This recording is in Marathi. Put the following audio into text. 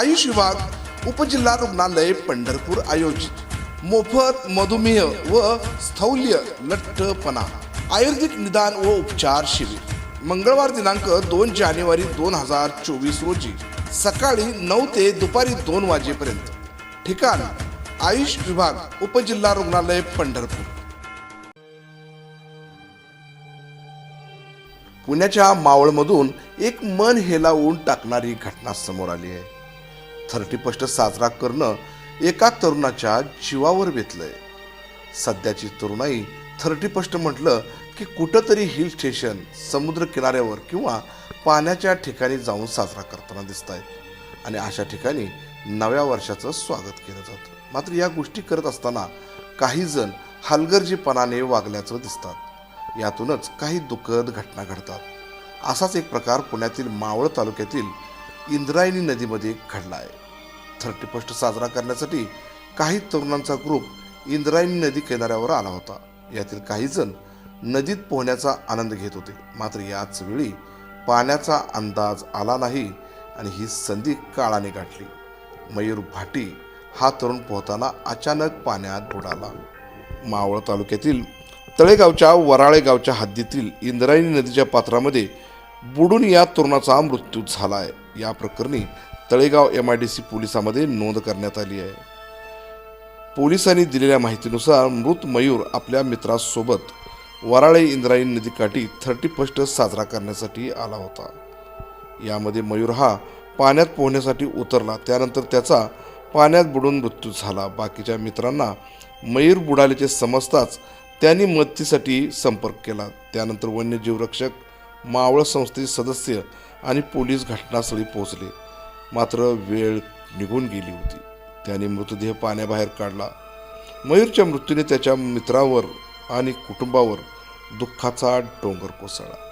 आयुष विभाग उपजिल्हा रुग्णालय पंढरपूर आयोजित. मोफत मधुमेह व स्थौल्य लठ्ठपणा. आयुर्वेदिक निदान व उपचार शिबिर. मंगळवार दिनांक दोन जानेवारी दोन हजार चोवीस रोजी. सकाळी नऊ ते दुपारी दोन वाजेपर्यंत. ठिकाण आयुष विभाग उपजिल्हा रुग्णालय पंढरपूर. पुण्याच्या मावळमधून एक मन हेलावून टाकणारी घटना समोर आली आहे. थर्टी फर्स्ट साजरा करणं एका तरुणाच्या जीवावर बेतलंय. सध्याची तरुणाई थर्टी फर्स्ट म्हटलं की कुठंतरी हिल स्टेशन समुद्र किनाऱ्यावर किंवा पाण्याच्या ठिकाणी जाऊन साजरा करताना दिसत आहेत आणि अशा ठिकाणी नव्या वर्षाचं स्वागत केलं जातं. मात्र या गोष्टी करत असताना काही जण हलगर्जीपणाने वागल्याचं दिसतात. यातूनच काही दुःखद घटना घडतात. असाच एक प्रकार पुण्यातील मावळ तालुक्यातील इंद्रायणी नदीमध्ये घडला आहे थर्टी फर्स्ट साजरा करण्यासाठी काही तरुणांचा ग्रुप इंद्रायणी नदी किनाऱ्यावर आला होता. यातील काही जण नदीत पोहण्याचा आनंद घेत होते. मात्र याच वेळी पाण्याचा अंदाज आला नाही आणि ही संधी काळाने गाठली. मयूर भाटी हा तरुण पोहताना अचानक पाण्यात बुडाला. मावळ तालुक्यातील तळेगावच्या वराळे गावच्या हद्दीतील इंद्रायणी नदीच्या पात्रामध्ये बुडून या तरुणाचा मृत्यू झाला आहे या प्रकरणी Talegaon M I D C पोलिसामध्ये नोंद करण्यात आली आहे. पोलिसांनी दिलेल्या माहितीनुसार मृत मयूर आपल्या मित्रासोबत वराळे इंद्रायणी नदीकाठी थर्टी फर्स्ट साजरा करण्यासाठी आला होता. यामध्ये मयूर हा पाण्यात पोहण्यासाठी उतरला. त्यानंतर त्याचा पाण्यात बुडून मृत्यू झाला. बाकीच्या मित्रांना मयूर बुडाल्याचे समजताच त्यांनी मदतीसाठी संपर्क केला. त्यानंतर वन्यजीव रक्षक मावळ संस्थेचे सदस्य आणि पोलीस घटनास्थळी पोहोचले. मात्र वेळ निघून गेली होती. त्याने मृतदेह पाण्याबाहेर काढला. मयूरच्या मृत्यूने त्याच्या मित्रावर आणि कुटुंबावर दुःखाचा डोंगर कोसळला.